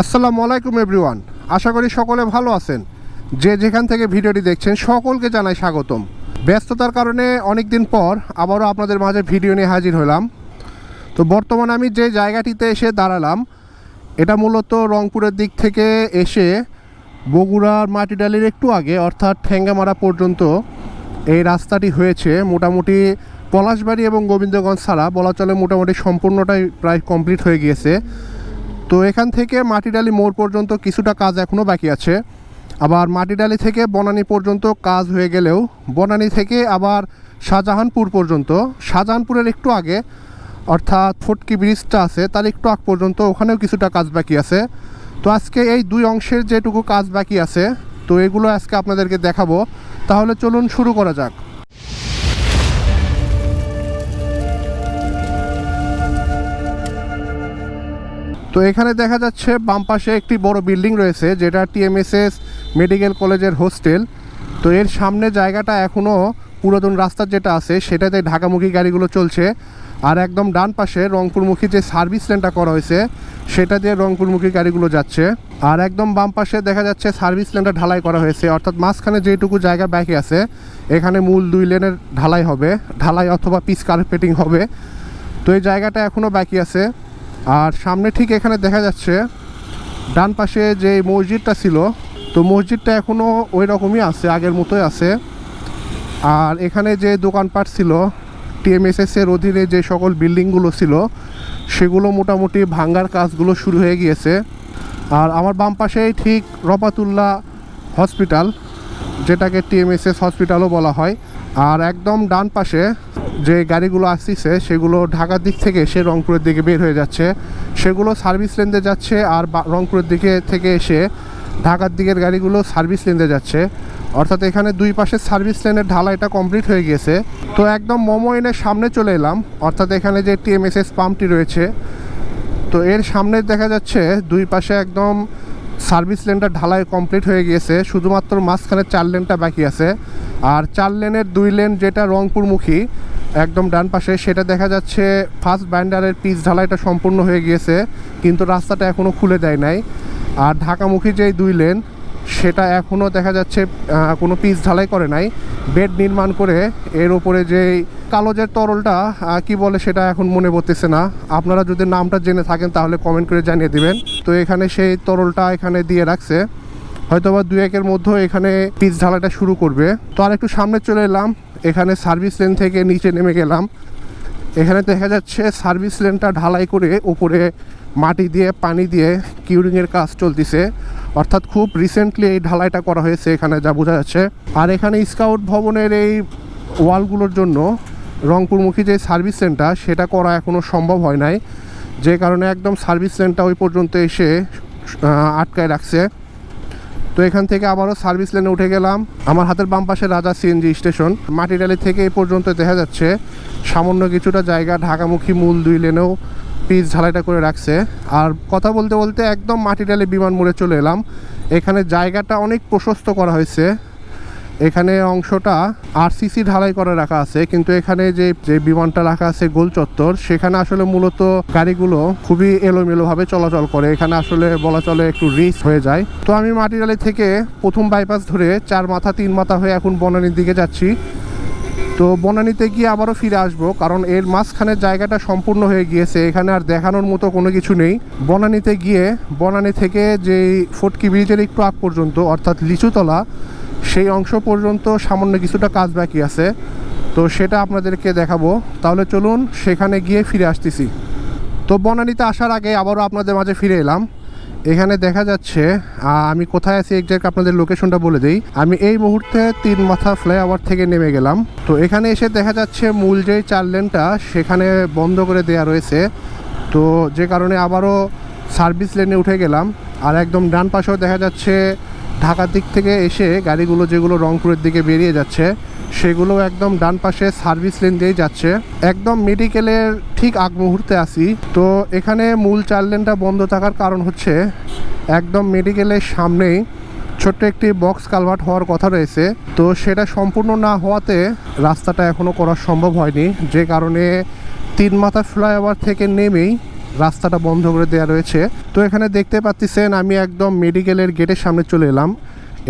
আসসালামু আলাইকুম এভরিওয়ান। আশা করি সকলে ভালো আছেন। যে যেখান থেকে ভিডিওটি দেখছেন, সকলকে জানাই স্বাগতম। ব্যস্ততার কারণে অনেক দিন পর আবারও আপনাদের মাঝে ভিডিও নিয়ে হাজির হলাম। তো বর্তমানে আমি যে জায়গাটিতে এসে দাঁড়ালাম, এটা মূলত রংপুরের দিক থেকে এসে বগুড়ার মাটিডালির একটু আগে, অর্থাৎ ঠেঙ্গামারা পর্যন্ত এই রাস্তাটি হয়েছে। মোটামুটি পলাশবাড়ি এবং গোবিন্দগঞ্জ ছাড়া বলা চলে মোটামুটি সম্পূর্ণটাই প্রায় কমপ্লিট হয়ে গিয়েছে। তো এখান থেকে মাটিডালি মোড় পর্যন্ত কিছুটা কাজ এখনও বাকি আছে। আবার মাটিডালি থেকে বনানী পর্যন্ত কাজ হয়ে গেলেও বনানী থেকে আবার শাহজাহানপুর পর্যন্ত। শাহজাহানপুরের একটু আগে, অর্থাৎ ফটকি ব্রিজটা আছে, তার একটু আগ পর্যন্ত ওখানেও কিছুটা কাজ বাকি আছে। তো আজকে এই দুই অংশের যেটুকু কাজ বাকি আছে, তো এগুলো আজকে আপনাদেরকে দেখাবো। তাহলে চলুন শুরু করা যাক। তো এখানে দেখা যাচ্ছে বাম পাশে একটি বড় বিল্ডিং রয়েছে, যেটা টিএমএসএস মেডিকেল কলেজের হোস্টেল। তো এর সামনে জায়গাটা এখনও পুরাতন রাস্তার যেটা আছে, সেটাতে ঢাকামুখী গাড়িগুলো চলছে। আর একদম ডান পাশে রংপুরমুখী যে সার্ভিস লেনটা করা হয়েছে, সেটা দিয়ে রংপুরমুখী গাড়িগুলো যাচ্ছে। আর একদম বাম পাশে দেখা যাচ্ছে সার্ভিস লেনটা ঢালাই করা হয়েছে, অর্থাৎ মাঝখানে যেটুকু জায়গা বাকি আছে, এখানে মূল দুই লেনের ঢালাই হবে, ঢালাই অথবা পিস কার্পেটিং হবে। তো এই জায়গাটা এখনও বাকি আছে। আর সামনে ঠিক এখানে দেখা যাচ্ছে, ডান পাশে যে মসজিদটা ছিল, তো মসজিদটা এখনও ওই রকমই আছে, আগের মতোই আছে। আর এখানে যে দোকানপাট ছিল টিএমএসএস এর অধীনে যে সকল বিল্ডিংগুলো ছিল, সেগুলো মোটামুটি ভাঙ্গার কাজগুলো শুরু হয়ে গিয়েছে। আর আমার বাম পাশেই ঠিক রপাতুল্লাহ হসপিটাল, যেটাকে টিএমএসএস হসপিটালও বলা হয়। আর একদম ডান পাশে যে গাড়িগুলো আসতেছে, সেগুলো ঢাকার দিক থেকে এসে রংপুরের দিকে বের হয়ে যাচ্ছে। সেগুলো সার্ভিস লেনতে যাচ্ছে আর রংপুরের দিকে থেকে এসে ঢাকার দিকের গাড়িগুলো সার্ভিস লেনতে যাচ্ছে। অর্থাৎ এখানে দুই পাশে সার্ভিস লেনের ঢালাইটা কমপ্লিট হয়ে গিয়েছে। তো একদম মোমো এনের সামনে চলে এলাম। অর্থাৎ এখানে যে টিএমএসএস পাম্পটি রয়েছে, তো এর সামনে দেখা যাচ্ছে দুই পাশে একদম সার্ভিস লেনটা ঢালাই কমপ্লিট হয়ে গিয়েছে। শুধুমাত্র মাঝখানে চার লেনটা বাকি আছে। আর চার লেনের দুই লেন যেটা রংপুরমুখী একদম ডান পাশে সেটা দেখা যাচ্ছে ফার্স্ট ব্যান্ডারের পিচ ঢালাইটা সম্পূর্ণ হয়ে গিয়েছে কিন্তু রাস্তাটা এখনও খুলে দেয় নাই। আর ঢাকামুখী যেই দুই লেন সেটা এখনও দেখা যাচ্ছে কোনো পিচ ঢালাই করে নাই। বেড নির্মাণ করে এর ওপরে যে তরলটা আহ, কি বলে সেটা এখন মনে পড়তেছে না। আপনারা যদি নামটা জেনে থাকেন তাহলে কমেন্ট করে জানিয়ে দিবেন। তো এখানে সেই তরলটা এখানে দিয়ে রাখছে। হয়তোবা দু একের মধ্যে এখানে পিচ ঢালাইটা শুরু করবে। তো আর একটু সামনে চলে এলাম। এখানে সার্ভিস লেন থেকে নিচে নেমে গেলাম। এখানে দেখা যাচ্ছে সার্ভিস লেনটা ঢালাই করে উপরে মাটি দিয়ে, পানি দিয়ে কিউরিংয়ের কাজ চলতেছে। অর্থাৎ খুব রিসেন্টলি এই ঢালাইটা করা হয়েছে এখানে, যা বোঝা যাচ্ছে। আর এখানে স্কাউট ভবনের এই ওয়ালগুলোর জন্য রংপুরমুখী যে সার্ভিস লেনটা সেটা করা এখনও সম্ভব হয় নাই। যে কারণে একদম সার্ভিস লেনটা ওই পর্যন্ত এসে আটকায় রাখছে। তো এখান থেকে আবারও সার্ভিস লেনে উঠে গেলাম। আমার হাতের বাম পাশে রাজা সিএনজি স্টেশন। মাটিডালি থেকে এ পর্যন্ত দেখা যাচ্ছে, সামান্য কিছুটা জায়গা ঢাকামুখী মূল দুই লেনেও পিচ ঝালাইটা করে রাখছে। আর কথা বলতে বলতে একদম মাটিডালি বিমান মোড়ে চলে এলাম। এখানে জায়গাটা অনেক প্রশস্ত করা হয়েছে। এখানে অংশটা আরসিসি ঢালাই করে রাখা আছে, কিন্তু এখানে যে যে বিমানটা রাখা আছে গোল চত্বর, সেখানে আসলে মূলত গাড়িগুলো খুবই এলোমেলোভাবে চলাচল করে। এখানে আসলে বলা চলে একটু রিস্ক হয়ে যায়। তো আমি মাটিডালি থেকে প্রথম বাইপাস ধরে চার মাথা, তিন মাথা হয়ে এখন বনানীর দিকে যাচ্ছি। তো বনানীতে গিয়ে আবারও ফিরে আসব, কারণ এর মাঝখানের জায়গাটা সম্পূর্ণ হয়ে গিয়েছে। এখানে আর দেখানোর মতো কোনো কিছু নেই। বনানীতে গিয়ে, বনানী থেকে যেই ফটকি ব্রিজের একটু আগ পর্যন্ত, অর্থাৎ লিচুতলা সেই অংশ পর্যন্ত সামান্য কিছুটা কাজ বাকি আছে। তো সেটা আপনাদেরকে দেখাবো। তাহলে চলুন সেখানে গিয়ে ফিরে আসতেছি। তো বনানীতে আসার আগে আবারও আপনাদের মাঝে ফিরে এলাম। এখানে দেখা যাচ্ছে আমি কোথায় আছি একজাক্ট আপনাদের লোকেশনটা বলে দিই। আমি এই মুহূর্তে তিন মাথা ফ্লাইওভার থেকে নেমে গেলাম। তো এখানে এসে দেখা যাচ্ছে মূল যেই চার লেনটা, সেখানে বন্ধ করে দেয়া রয়েছে। তো যে কারণে আবারও সার্ভিস লেনে উঠে গেলাম। আর একদম ডান পাশেও দেখা যাচ্ছে ঢাকার দিক থেকে এসে গাড়িগুলো যেগুলো রংপুরের দিকে বেরিয়ে যাচ্ছে, সেগুলো একদম ডান পাশে সার্ভিস লেন দিয়েই যাচ্ছে। একদম মেডিকেলের ঠিক আগ মুহূর্তে আসি তো এখানে মূল চার লেনটা বন্ধ থাকার কারণ হচ্ছে, একদম মেডিকেলের সামনেই ছোট্ট একটি বক্স কালভার্ট হওয়ার কথা রয়েছে। তো সেটা সম্পূর্ণ না হওয়াতে রাস্তাটা এখনও করা সম্ভব হয়নি। যে কারণে তিন মাথা ফ্লাইওভার থেকে নেমেই রাস্তাটা বন্ধ করে দেওয়া রয়েছে। তো এখানে দেখতে পাচ্ছেন, আমি একদম মেডিকেলের গেটের সামনে চলে এলাম।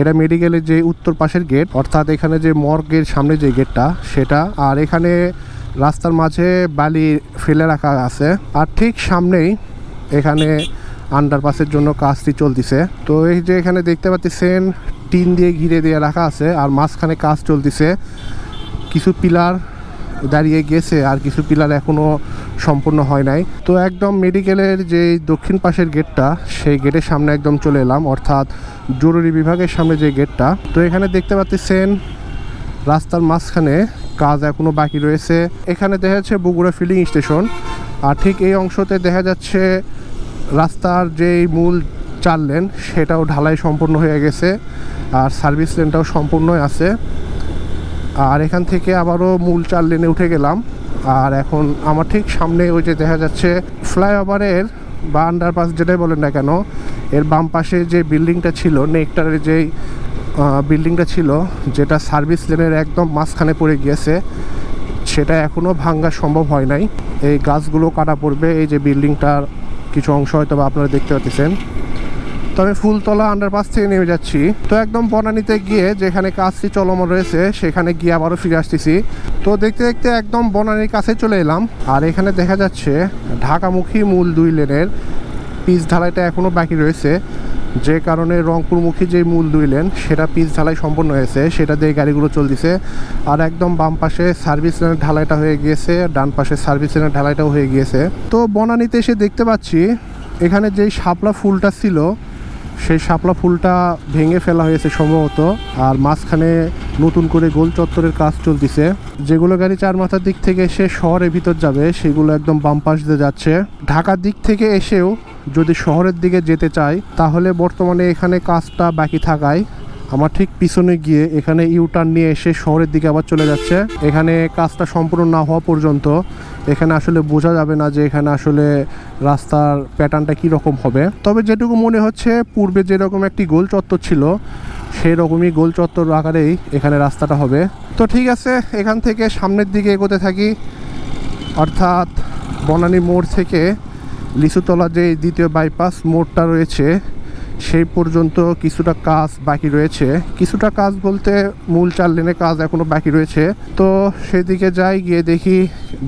এটা মেডিকেলের যে উত্তর পাশের গেট, অর্থাৎ এখানে যে মর্গের সামনে যে গেটটা, সেটা। আর এখানে রাস্তার মাঝে বালি ফেলে রাখা আছে। আর ঠিক সামনেই এখানে আন্ডারপাসের জন্য কাজটি চলতেছে। তো এই যে এখানে দেখতে পাচ্ছেন, টিন দিয়ে ঘিরে দিয়ে রাখা আছে, আর মাঝখানে কাজ চলতেছে। কিছু পিলার দাঁড়িয়ে গেছে, আর কিছু পিলার এখনও সম্পূর্ণ হয় নাই। তো একদম মেডিকেলের যে দক্ষিণ পাশের গেটটা, সেই গেটের সামনে একদম চলে এলাম। অর্থাৎ জরুরি বিভাগের সামনে যে গেটটা, তো এখানে দেখতে পাচ্ছেন, রাস্তার মাঝখানে কাজ এখনও বাকি রয়েছে। এখানে দেখা যাচ্ছে বগুড়া ফিলিং স্টেশন আর ঠিক এই অংশতে দেখা যাচ্ছে রাস্তার যেই মূল চার লেন সেটাও ঢালাই সম্পূর্ণ হয়ে গেছে, আর সার্ভিস লেনটাও সম্পূর্ণই আছে। আর এখান থেকে আবারও মূল চার লেনে উঠে গেলাম। আর এখন আমার ঠিক সামনে ওই যে দেখা যাচ্ছে ফ্লাইওভারের বা আন্ডারপাস যেটাই বলেন না কেন, এর বাম পাশে যে বিল্ডিংটা ছিল, নেকটারের যেই বিল্ডিংটা ছিল, যেটা সার্ভিস লেনের একদম মাঝখানে পড়ে গিয়েছে, সেটা এখনও ভাঙ্গা সম্ভব হয় নাই। এই গাছগুলো কাটা পড়বে, এই যে বিল্ডিংটার কিছু অংশ হয়তো বা আপনারা দেখতে পাচ্ছেন। তো আমি ফুলতলা আন্ডারপাস থেকে নেমে যাচ্ছি। তো একদম বনানীতে গিয়ে যেখানে কাজটি চলমান রয়েছে, সেখানে গিয়ে আবারও ফিরে আসতেছি। তো দেখতে দেখতে একদম বনানীর কাছে চলে এলাম। আর এখানে দেখা যাচ্ছে ঢাকামুখী মূল দুই লেনের পিচ ঢালাইটা এখনও বাকি রয়েছে। যে কারণে রংপুরমুখী যে মূল দুই লেন, সেটা পিচ ঢালাই সম্পন্ন হয়েছে। সেটা দিয়ে গাড়িগুলো চলতেছে। আর একদম বাম পাশে সার্ভিস লেনের ঢালাইটা হয়ে গিয়েছে, ডান পাশে সার্ভিস লেনের ঢালাইটাও হয়ে গিয়েছে। তো বনানীতে এসে দেখতে পাচ্ছি, এখানে যেই শাপলা ফুলটা ছিল সেই শাপলা ফুলটা ভেঙে ফেলা হয়েছে সম্ভবত, আর মাঝখানে নতুন করে গোল চত্বরের কাজ চলতেছে। যেগুলো গাড়ি চার মাথার দিক থেকে এসে শহরের ভিতর যাবে, সেগুলো একদম বাম পাশ দিয়ে যাচ্ছে। ঢাকার দিক থেকে এসেও যদি শহরের দিকে যেতে চায় তাহলে বর্তমানে এখানে কাজটা বাকি থাকায় আমার ঠিক পিছনে গিয়ে এখানে ইউটার্ন নিয়ে এসে শহরের দিকে আবার চলে যাচ্ছে। এখানে কাজটা সম্পূর্ণ না হওয়া পর্যন্ত এখানে আসলে বোঝা যাবে না যে এখানে আসলে রাস্তার প্যাটার্নটা কী রকম হবে। তবে যেটুকু মনে হচ্ছে, পূর্বে যেরকম একটি গোল চত্বর ছিল সেই রকমই গোল চত্বর আকারেই এখানে রাস্তাটা হবে। তো ঠিক আছে, এখান থেকে সামনের দিকে এগোতে থাকি। অর্থাৎ বনানী মোড় থেকে লিচুতলা যে দ্বিতীয় বাইপাস মোড়টা রয়েছে সেই পর্যন্ত কিছুটা কাজ বাকি রয়েছে। কিছুটা কাজ বলতে মূল চার লেনে কাজ এখনও বাকি রয়েছে। তো সেদিকে যাই, গিয়ে দেখি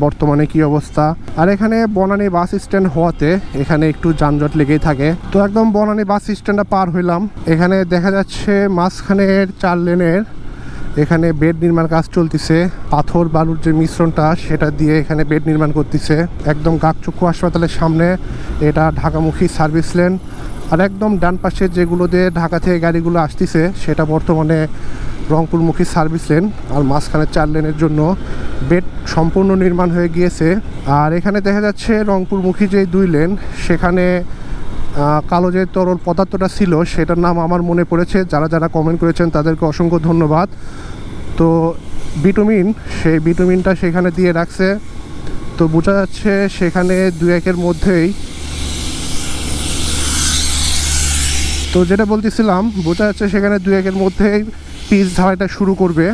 বর্তমানে কি অবস্থা। আর এখানে বনানী বাস স্ট্যান্ড হওয়াতে এখানে একটু যানজট লেগেই থাকে। তো একদম বনানী বাস স্ট্যান্ডটা পার হইলাম। এখানে দেখা যাচ্ছে মাঝখানের চার লেনের এখানে বেড নির্মাণ কাজ চলতেছে। পাথর বালুর যে মিশ্রণটা, সেটা দিয়ে এখানে বেড নির্মাণ করতেছে। একদম গাকচক্ষু হাসপাতালের সামনে, এটা ঢাকামুখী সার্ভিস লেন। আর একদম ডান পাশে যেগুলো দিয়ে ঢাকা থেকে গাড়িগুলো আসতেছে, সেটা বর্তমানে রংপুরমুখী সার্ভিস লেন আর মাঝখানে চার লেনের জন্য বেড সম্পূর্ণ নির্মাণ হয়ে গিয়েছে। আর এখানে দেখা যাচ্ছে রংপুরমুখী যে দুই লেন, সেখানে কালো যে তরল পদার্থটা ছিল, সেটার নাম আমার মনে পড়েছে। যারা যারা কমেন্ট করেছেন তাদেরকে অসংখ্য ধন্যবাদ। তো বিটুমিন সেই বিটুমিনটা সেখানে দিয়ে রাখছে। তো বোঝা যাচ্ছে সেখানে দু একের মধ্যেই তো যেটা বলতেছিলাম, বোঝা যাচ্ছে সেখানে দু একের মধ্যেই পিচ ঢালাইটা শুরু করবে।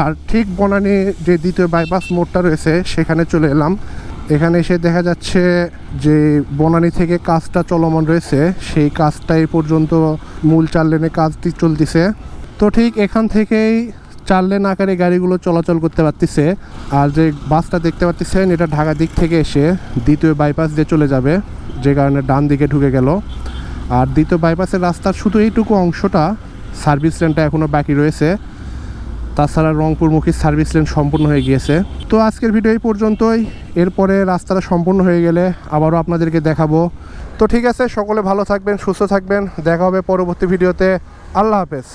আর ঠিক বনানি যে দ্বিতীয় বাইপাস মোড়টা রয়েছে, সেখানে চলে এলাম। এখানে এসে দেখা যাচ্ছে যে বনানী থেকে কাজটা চলমান রয়েছে, সেই কাজটা এই পর্যন্ত মূল চার লেনে কাজটি চলতেছে। তো ঠিক এখান থেকেই চার লেন আকারে গাড়িগুলো চলাচল করতে পারতেছে। আর যে বাসটা দেখতে পাচ্ছেন এটা ঢাকা দিক থেকে এসে দ্বিতীয় বাইপাস দিয়ে চলে যাবে, যে কারণে ডান দিকে ঢুকে গেল। আর দ্বিতীয় বাইপাসের রাস্তার শুধু এইটুকু অংশটা সার্ভিস লেনটা এখনও বাকি রয়েছে। তাছাড়া রংপুরমুখী সার্ভিস লেন সম্পূর্ণ হয়ে গিয়েছে। তো আজকের ভিডিও এই পর্যন্তই। এরপরে রাস্তাটা সম্পূর্ণ হয়ে গেলে আবারও আপনাদেরকে দেখাবো। তো ঠিক আছে, সকলে ভালো থাকবেন, সুস্থ থাকবেন। দেখা হবে পরবর্তী ভিডিওতে আল্লাহ হাফেজ।